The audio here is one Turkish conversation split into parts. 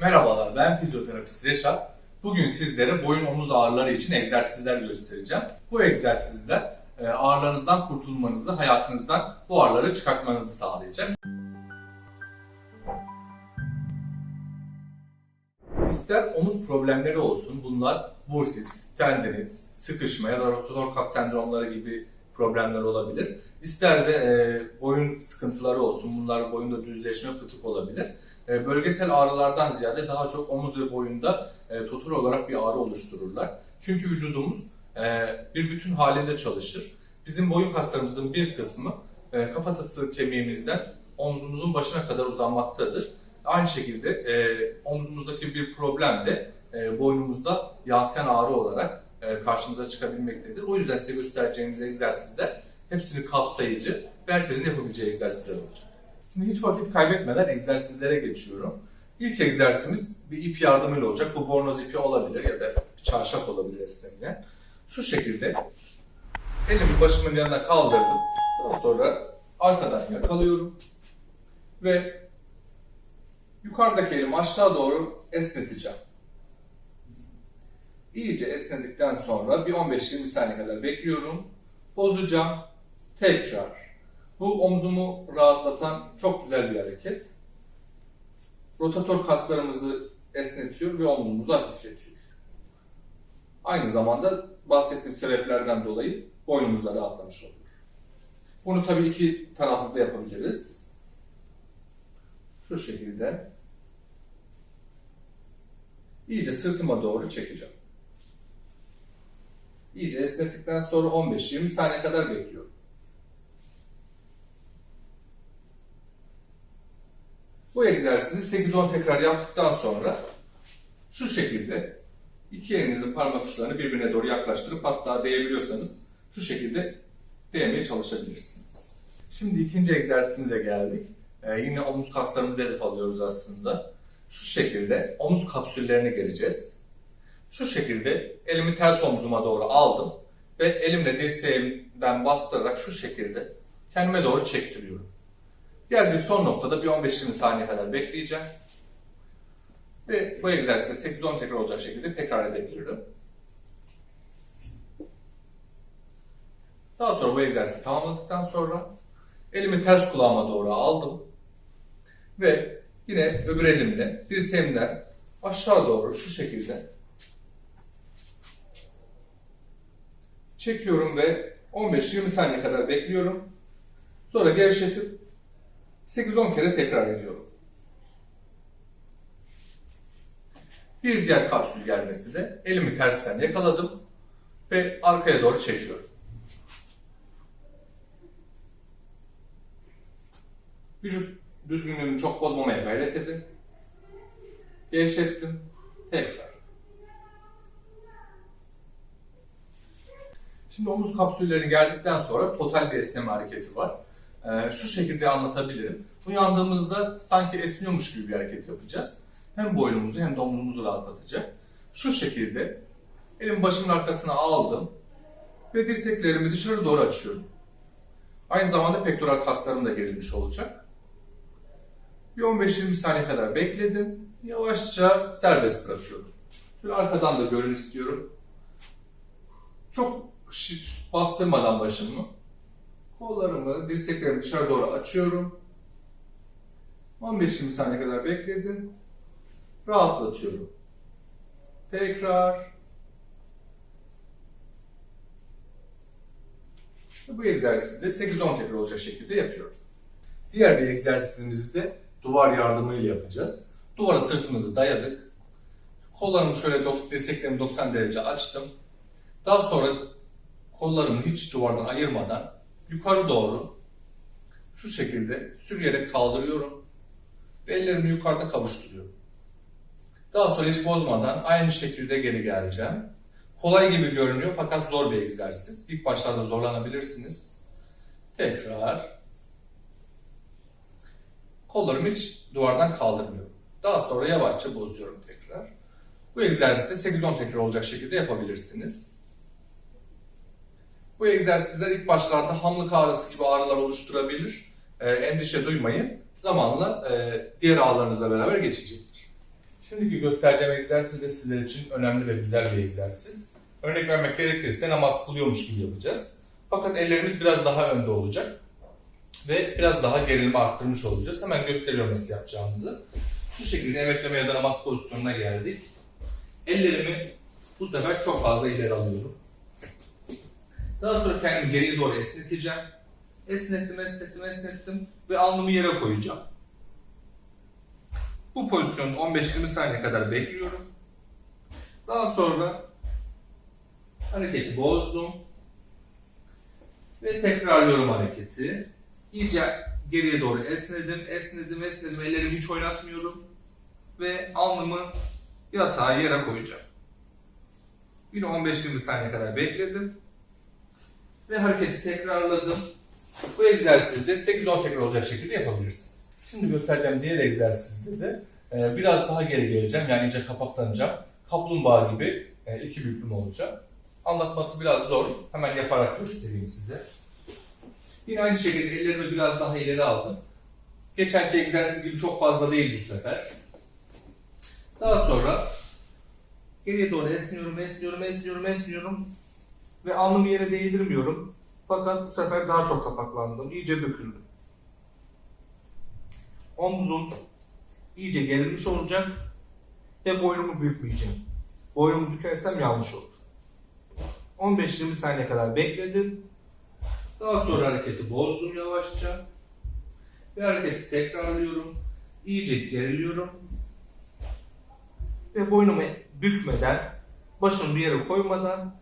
Merhabalar, ben fizyoterapist Reşat. Bugün sizlere boyun omuz ağrıları için egzersizler göstereceğim. Bu egzersizler e, ağrılarınızdan kurtulmanızı, hayatınızdan bu ağrıları çıkartmanızı sağlayacak. İster omuz problemleri olsun, bunlar bursit, tendinit, sıkışma ya da rotator kaf sendromları gibi problemler olabilir. İster de e, boyun sıkıntıları olsun, bunlar boyunda düzleşme, fıtık olabilir. E, bölgesel ağrılardan ziyade daha çok omuz ve boyunda e, total olarak bir ağrı oluştururlar. Çünkü vücudumuz e, bir bütün halinde çalışır. Bizim boyun kaslarımızın bir kısmı e, kafatası kemiğimizden omzumuzun başına kadar uzanmaktadır. Aynı şekilde e, omzumuzdaki bir problem de e, boynumuzda yansıyan ağrı olarak karşımıza çıkabilmektedir. O yüzden size göstereceğimiz egzersizler hepsini kapsayıcı ve herkesin yapabileceği egzersizler olacak. Şimdi hiç vakit kaybetmeden egzersizlere geçiyorum. İlk egzersizimiz bir ip yardımıyla olacak. Bu bornoz ipi olabilir ya da bir çarşaf olabilir esnemeyen. Şu şekilde elimi başımın yanına kaldırdım. Daha sonra arkadan yakalıyorum ve yukarıdaki elimi aşağı doğru esneteceğim. İyice esnedikten sonra bir 15-20 saniye kadar bekliyorum. Bozacağım. Tekrar. Bu omzumu rahatlatan çok güzel bir hareket. Rotator kaslarımızı esnetiyor ve omzumuzu hafifletiyor. Aynı zamanda bahsettiğim sebeplerden dolayı boynumuz da rahatlamış oluyor. Bunu tabii iki taraflı da yapabiliriz. Şu şekilde. İyice sırtıma doğru çekeceğim. İyice esnettikten sonra 15-20 saniye kadar bekliyorum. Bu egzersizi 8-10 tekrar yaptıktan sonra şu şekilde iki elinizin parmak uçlarını birbirine doğru yaklaştırıp hatta değebiliyorsanız şu şekilde değmeye çalışabilirsiniz. Şimdi ikinci egzersizimize geldik. Ee, yine omuz kaslarımızı hedef alıyoruz aslında. Şu şekilde omuz kapsüllerine geleceğiz. Şu şekilde elimi ters omzuma doğru aldım ve elimle dirseğimden bastırarak şu şekilde kendime doğru çektiriyorum. Geldiği son noktada bir 15-20 saniye kadar bekleyeceğim. Ve bu egzersizde 8-10 tekrar olacak şekilde tekrar edebilirim. Daha sonra bu egzersizi tamamladıktan sonra elimi ters kulağıma doğru aldım. Ve yine öbür elimle dirseğimden aşağı doğru şu şekilde çekiyorum ve 15-20 saniye kadar bekliyorum. Sonra gevşetip 8-10 kere tekrar ediyorum. Bir diğer kapsül gelmesi de elimi tersten yakaladım ve arkaya doğru çekiyorum. Vücut düzgünlüğünü çok bozmamaya gayret edin. Gevşettim. Tekrar. Şimdi omuz kapsülleri geldikten sonra total bir esneme hareketi var. Ee, şu şekilde anlatabilirim. Uyandığımızda sanki esniyormuş gibi bir hareket yapacağız. Hem boynumuzu hem de omzumuzu rahatlatacak. Şu şekilde elim başımın arkasına aldım ve dirseklerimi dışarı doğru açıyorum. Aynı zamanda pektoral kaslarım da gerilmiş olacak. Bir 15-20 saniye kadar bekledim. Yavaşça serbest bırakıyorum. Şöyle arkadan da görün istiyorum. Çok bastırmadan başımı kollarımı, dirseklerimi dışarı doğru açıyorum. 15-20 saniye kadar bekledim. Rahatlatıyorum. Tekrar. Bu egzersizi de 8-10 tekrar olacak şekilde yapıyorum. Diğer bir egzersizimizi de duvar yardımıyla yapacağız. Duvara sırtımızı dayadık. Kollarımı şöyle dirseklerimi 90 derece açtım. Daha sonra kollarımı hiç duvardan ayırmadan yukarı doğru şu şekilde sürüyerek kaldırıyorum ve ellerimi yukarıda kavuşturuyorum. Daha sonra hiç bozmadan aynı şekilde geri geleceğim. Kolay gibi görünüyor fakat zor bir egzersiz. İlk başlarda zorlanabilirsiniz. Tekrar. Kollarımı hiç duvardan kaldırmıyorum. Daha sonra yavaşça bozuyorum tekrar. Bu egzersizde 8-10 tekrar olacak şekilde yapabilirsiniz. Bu egzersizler ilk başlarda hamlık ağrısı gibi ağrılar oluşturabilir. Ee, endişe duymayın. Zamanla e, diğer ağrılarınızla beraber geçecektir. Şimdiki göstereceğim egzersiz de sizler için önemli ve güzel bir egzersiz. Örnek vermek gerekirse namaz kılıyormuş gibi yapacağız. Fakat ellerimiz biraz daha önde olacak. Ve biraz daha gerilimi arttırmış olacağız. Hemen gösteriyorum nasıl yapacağımızı. Şu şekilde emekleme ya da namaz pozisyonuna geldik. Ellerimi bu sefer çok fazla ileri alıyorum. Daha sonra kendimi geriye doğru esneteceğim. Esnettim, esnettim, esnettim ve alnımı yere koyacağım. Bu pozisyonda 15-20 saniye kadar bekliyorum. Daha sonra hareketi bozdum. Ve tekrarlıyorum hareketi. İyice geriye doğru esnedim, esnedim, esnedim. Ellerimi hiç oynatmıyorum. Ve alnımı yatağa yere koyacağım. Yine 15-20 saniye kadar bekledim. Ve hareketi tekrarladım. Bu egzersizi de 8-10 tekrar olacak şekilde yapabilirsiniz. Şimdi göstereceğim diğer egzersizde de e, biraz daha geri geleceğim. Yani iyice kapaklanacağım. Kaplumbağa gibi e, iki büklüm olacak. Anlatması biraz zor. Hemen yaparak göstereyim size. Yine aynı şekilde ellerimi biraz daha ileri aldım. Geçenki egzersiz gibi çok fazla değil bu sefer. Daha sonra geriye doğru esniyorum, esniyorum, esniyorum, esniyorum. Ve alnımı yere değdirmiyorum. Fakat bu sefer daha çok kapaklandım. İyice büküldüm. Omzum iyice gerilmiş olacak ve boynumu bükmeyeceğim. Boynumu bükersem yanlış olur. 15-20 saniye kadar bekledim. Daha sonra hareketi bozdum yavaşça. Ve hareketi tekrarlıyorum. İyice geriliyorum. Ve boynumu bükmeden, başımı bir yere koymadan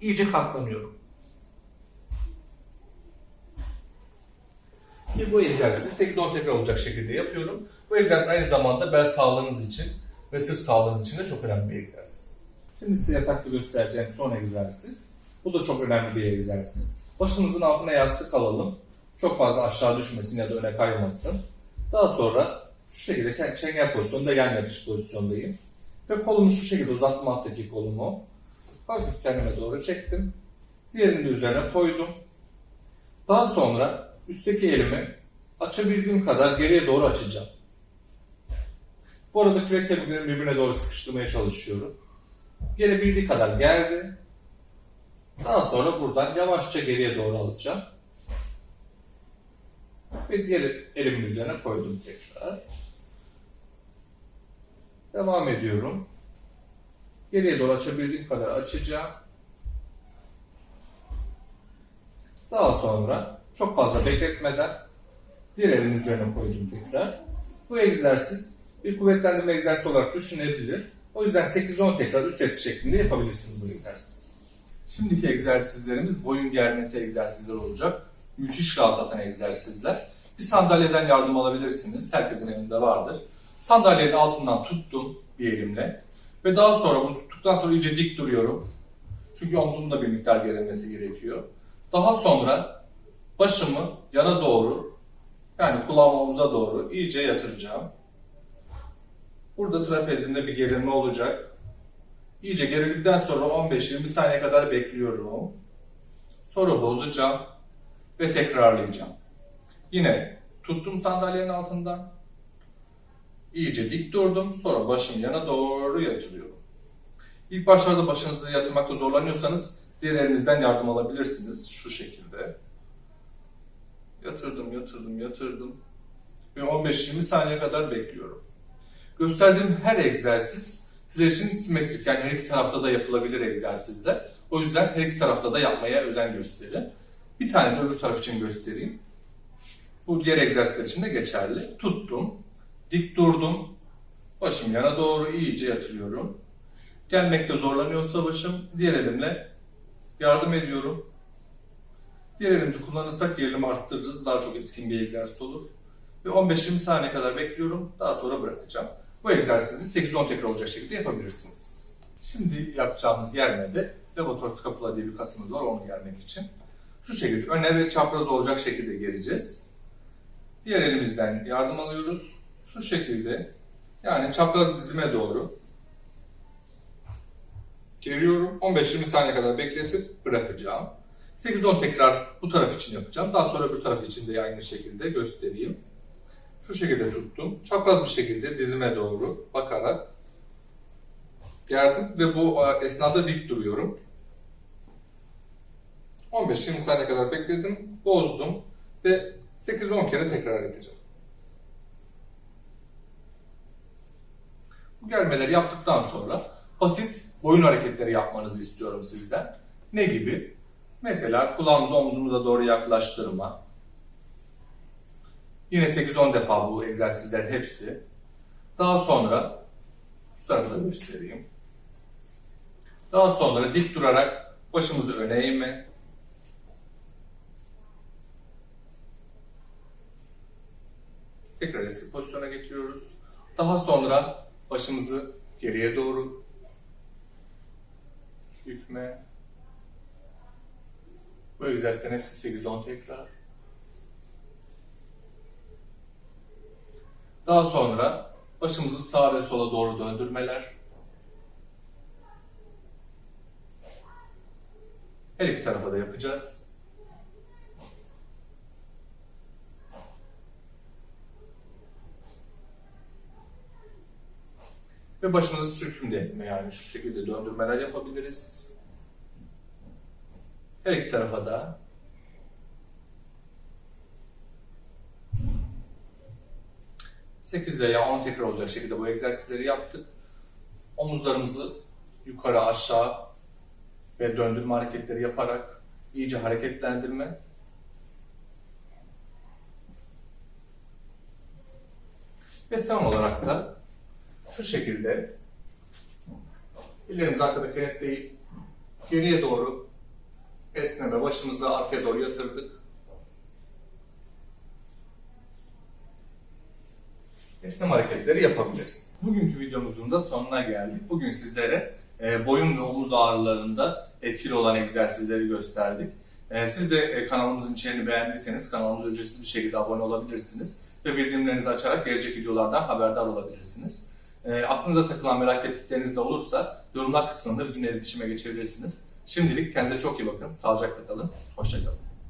iyice katlanıyorum. Ve bu egzersizi 8-10 tekrar olacak şekilde yapıyorum. Bu egzersiz aynı zamanda bel sağlığınız için ve sırt sağlığınız için de çok önemli bir egzersiz. Şimdi size yatakta göstereceğim son egzersiz. Bu da çok önemli bir egzersiz. Başımızın altına yastık alalım. Çok fazla aşağı düşmesin ya da öne kaymasın. Daha sonra şu şekilde çengel pozisyonunda yan yatış pozisyondayım. Ve kolumu şu şekilde uzattım alttaki kolumu. Hafif kendime doğru çektim. Diğerini de üzerine koydum. Daha sonra üstteki elimi açabildiğim kadar geriye doğru açacağım. Bu arada kürek birbirine doğru sıkıştırmaya çalışıyorum. Gelebildiği kadar geldi. Daha sonra buradan yavaşça geriye doğru alacağım. Ve diğer elimin üzerine koydum tekrar. Devam ediyorum. Geriye doğru açabildiğim kadar açacağım. Daha sonra çok fazla bekletmeden diğer elimin üzerine koydum tekrar. Bu egzersiz bir kuvvetlendirme egzersizi olarak düşünebilir. O yüzden 8-10 tekrar üst set şeklinde yapabilirsiniz bu egzersizi. Şimdiki egzersizlerimiz boyun germesi egzersizleri olacak. Müthiş rahatlatan egzersizler. Bir sandalyeden yardım alabilirsiniz. Herkesin evinde vardır. Sandalyenin altından tuttum bir elimle. Ve daha sonra bunu tuttuktan sonra iyice dik duruyorum. Çünkü omzumda bir miktar gerilmesi gerekiyor. Daha sonra başımı yana doğru yani kulağım omuza doğru iyice yatıracağım. Burada trapezimde bir gerilme olacak. İyice gerildikten sonra 15-20 saniye kadar bekliyorum. Sonra bozacağım ve tekrarlayacağım. Yine tuttum sandalyenin altından. İyice dik durdum. Sonra başım yana doğru yatırıyorum. İlk başlarda başınızı yatırmakta zorlanıyorsanız diğer elinizden yardım alabilirsiniz. Şu şekilde. Yatırdım, yatırdım, yatırdım. Ve 15-20 saniye kadar bekliyorum. Gösterdiğim her egzersiz sizler için simetrik yani her iki tarafta da yapılabilir egzersizler. O yüzden her iki tarafta da yapmaya özen gösterin. Bir tane de öbür taraf için göstereyim. Bu diğer egzersizler için de geçerli. Tuttum, dik durdum, başım yana doğru iyice yatırıyorum. Gelmekte zorlanıyorsa başım diğer elimle yardım ediyorum. Diğer elimizi kullanırsak gerilimi arttırırız. Daha çok etkin bir egzersiz olur. Ve 15-20 saniye kadar bekliyorum. Daha sonra bırakacağım. Bu egzersizi 8-10 tekrar olacak şekilde yapabilirsiniz. Şimdi yapacağımız germede levator scapula diye bir kasımız var onu germek için. Şu şekilde öne ve çapraz olacak şekilde gereceğiz. Diğer elimizden yardım alıyoruz. Şu şekilde yani çapraz dizime doğru geriyorum. 15-20 saniye kadar bekletip bırakacağım. 8-10 tekrar bu taraf için yapacağım. Daha sonra öbür taraf için de aynı şekilde göstereyim. Şu şekilde tuttum. Çapraz bir şekilde dizime doğru bakarak gerdim ve bu e, esnada dik duruyorum. 15-20 saniye kadar bekledim, bozdum ve 8-10 kere tekrar edeceğim. Germeleri yaptıktan sonra basit boyun hareketleri yapmanızı istiyorum sizden. Ne gibi? Mesela kulağımızı omzumuza doğru yaklaştırma. Yine 8-10 defa bu egzersizlerin hepsi. Daha sonra şu tarafı da göstereyim. Daha sonra dik durarak başımızı öne eğme. Tekrar eski pozisyona getiriyoruz. Daha sonra başımızı geriye doğru bükme. Bu egzersizlerin hepsi 8-10 tekrar. Daha sonra başımızı sağa ve sola doğru döndürmeler. Her iki tarafa da yapacağız. Ve başımızı sürtünme etme yani şu şekilde döndürmeler yapabiliriz. Her iki tarafa da. Sekiz veya 10 tekrar olacak şekilde bu egzersizleri yaptık. Omuzlarımızı yukarı aşağı ve döndürme hareketleri yaparak iyice hareketlendirme. Ve son olarak da şu şekilde ellerimizi arkada kenetleyip geriye doğru esneme, başımızı arkaya doğru yatırdık. Esneme hareketleri yapabiliriz. Bugünkü videomuzun da sonuna geldik. Bugün sizlere e, boyun ve omuz ağrılarında etkili olan egzersizleri gösterdik. E, siz de e, kanalımızın içeriğini beğendiyseniz kanalımıza ücretsiz bir şekilde abone olabilirsiniz. Ve bildirimlerinizi açarak gelecek videolardan haberdar olabilirsiniz. E, aklınıza takılan merak ettikleriniz de olursa yorumlar kısmında bizimle iletişime geçebilirsiniz. Şimdilik kendinize çok iyi bakın. Sağlıcakla kalın. Hoşçakalın.